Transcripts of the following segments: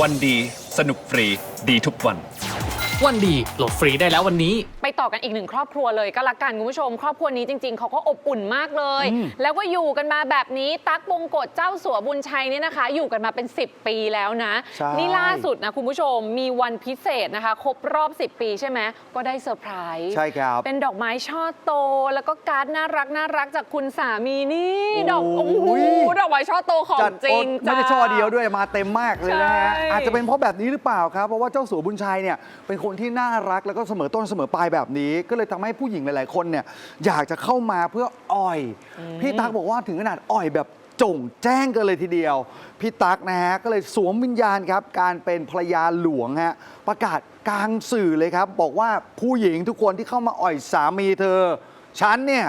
วันดีสนุกฟรีดีทุกวัน วันดีโหลดฟรีได้แล้ววันนี้ ไปต่อกันอีกหนึ่งครอบครัวเลยก็แล้วกันคุณผู้ชม ครอบครัวนี้จริง ๆ เขาก็อบอุ่นมากเลยแล้วก็อยู่กันมาแบบนี้ตั๊กบงกฎเจ้าสัวบุญชัยเนี่ยนะคะ อยู่กันมาเป็น 10 ปีแล้วนะ ใช่ นี่ล่าสุดนะคุณผู้ชมมีวันพิเศษนะคะ ครบรอบ 10 ปีใช่ไหมก็ได้เซอร์ไพรส์ใช่ครับ เป็นดอกไม้ช่อโต แล้วก็การ์ดน่ารักน่ารักจากคุณสามีนี่ดอกโอ้โอ้โหโห ดอกไม้ช่อโตของจัดจริงโอ๊ตไม่ได้จ้า ช่อเดียวด้วยมาเต็มมากเลยนะฮะใช่อาจจะเป็นเพราะแบบนี้หรือเปล่าครับ เพราะว่าเจ้าสัวบุญชัยเนี่ยเป็นคนที่น่ารักแล้วก็เสมอต้นเสมอปลายแบบนี้ ก็เลยทำให้ผู้หญิงหลาย ๆ คนเนี่ยอยากจะเข้ามาเพื่ออ่อย พี่ตั๊กบอกว่าถึงขนาดอ่อยแบบจงแจ้งกันเลยทีเดียว พี่ตั๊กนะฮะ ก็เลยสวมวิญญาณครับ การเป็นภรรยาหลวงฮะ ประกาศกลางสื่อเลยครับ บอกว่าผู้หญิงทุกคนที่เข้ามาอ่อยสามีเธอ ฉันเนี่ย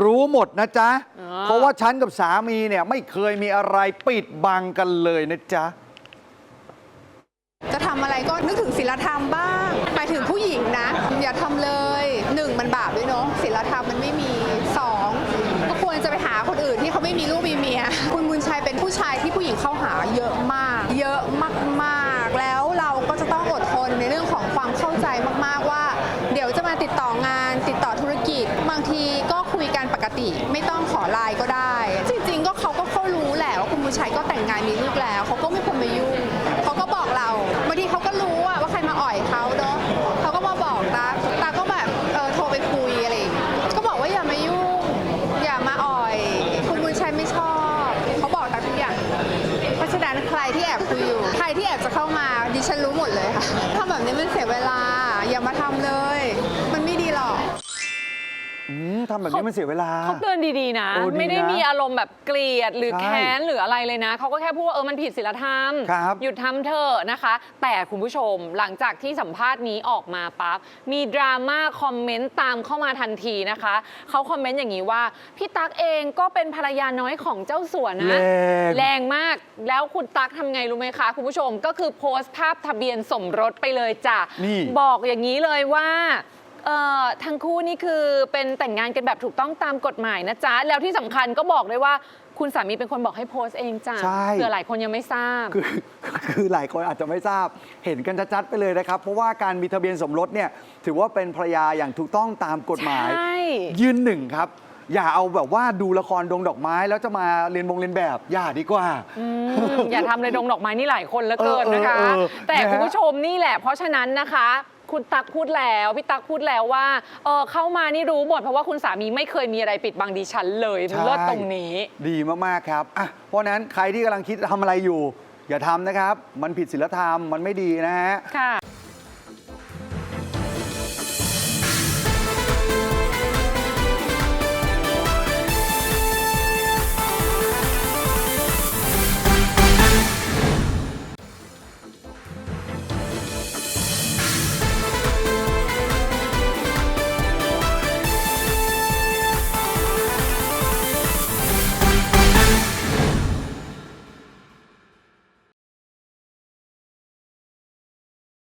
รู้หมดนะจ๊ะอ่าเพราะว่าฉันกับสามีเนี่ย ไม่เคยมีอะไรปิดบังกันเลยนะจ๊ะจะ ทำอะไรก็นึกถึงศีลธรรมบ้างหมายถึงผู้หญิงนะ อย่าทำเลยหนึ่งมันบาปด้วยเนาะศีลธรรมมันไม่มีสองก็ควรจะไปหาคนอื่นที่เขาไม่มีลูกมีเมีย คุณบุญชัยเป็นผู้ชายที่ผู้หญิงเข้าหาเยอะมาก เยอะมากๆ แล้วเราก็จะต้องอดทนในเรื่องของความเข้าใจมากๆว่า เดี๋ยวจะมาติดต่องาน ติดต่อธุรกิจ บางทีก็คุยกันปกติ ไม่ต้องขอไลน์ก็ได้ จริงๆ ก็เขาก็เขารู้แหละว่าคุณบุญชัยก็แต่งงานมีลูก รู้หมดเลยค่ะทำแบบนี้มันเสียเวลาอย่ามาทำเลย มันไม่ดีหรอก อืมทำแบบนี้มันเสียเวลา เขาเตือนดีๆนะ โอ้ดีนะไม่ได้มีอารมณ์แบบเกลียดหรือใช่แค้นหรืออะไรเลยนะ เขาก็แค่พูดว่าเออมันผิดศีลธรรม ครับหยุดทำเถอะนะคะ แต่คุณผู้ชมหลังจากที่สัมภาษณ์นี้ออกมาปั๊บมีดราม่าคอมเมนต์ตามเข้ามาทันทีนะคะเขาคอมเมนต์อย่างนี้ว่า พี่ตั๊กเองก็เป็นภรรยาน้อยของเจ้าสัวนะ แรง แรงมากแล้วคุณตั๊กทำไงรู้ไหมคะ คุณผู้ชมก็คือโพสต์ภาพทะเบียนสมรสไปเลยจ้ะนี่ บอกอย่างนี้เลยว่า เอ่อทั้งคู่นี่คือเป็นแต่งงานกันแบบถูกต้องตามกฎหมายนะจ๊ะ แล้วที่สำคัญก็บอกด้วยว่า คุณสามีเป็นคนบอกให้โพสต์เองจ้ะใช่ เผื่อหลายคนยังไม่ทราบ คือคือหลายคนอาจจะไม่ทราบเห็นกันชัดๆไปเลยนะครับ เพราะว่าการมีทะเบียนสมรสเนี่ยถือว่าเป็นภรรยาอย่างถูกต้องตามกฎหมาย ใช่ ยืนหนึ่งครับ อย่าเอาแบบว่าดูละครดงดอกไม้แล้วจะมาเรียนบงเรียนแบบ อย่าดีกว่า อืมอย่าทำเลยดงดอกไม้นี่หลายคนเหลือเกินนะคะ เออเออเออแต่นะฮะคุณผู้ชมนี่แหละ เพราะฉะนั้นนะคะ คุณตักพูดแล้วพี่ตักพูดแล้วว่าเออเข้ามานี่รู้หมดเพราะว่าคุณสามีไม่เคยมีอะไรปิดบังดิฉันเลยใช่ เลิศตรงนี้ ดีมาก ๆ ครับอะเพราะฉะนั้นใครที่กำลังคิดทำอะไรอยู่ อย่าทำนะครับ มันผิดศีลธรรมมันไม่ดีนะฮะ ค่ะ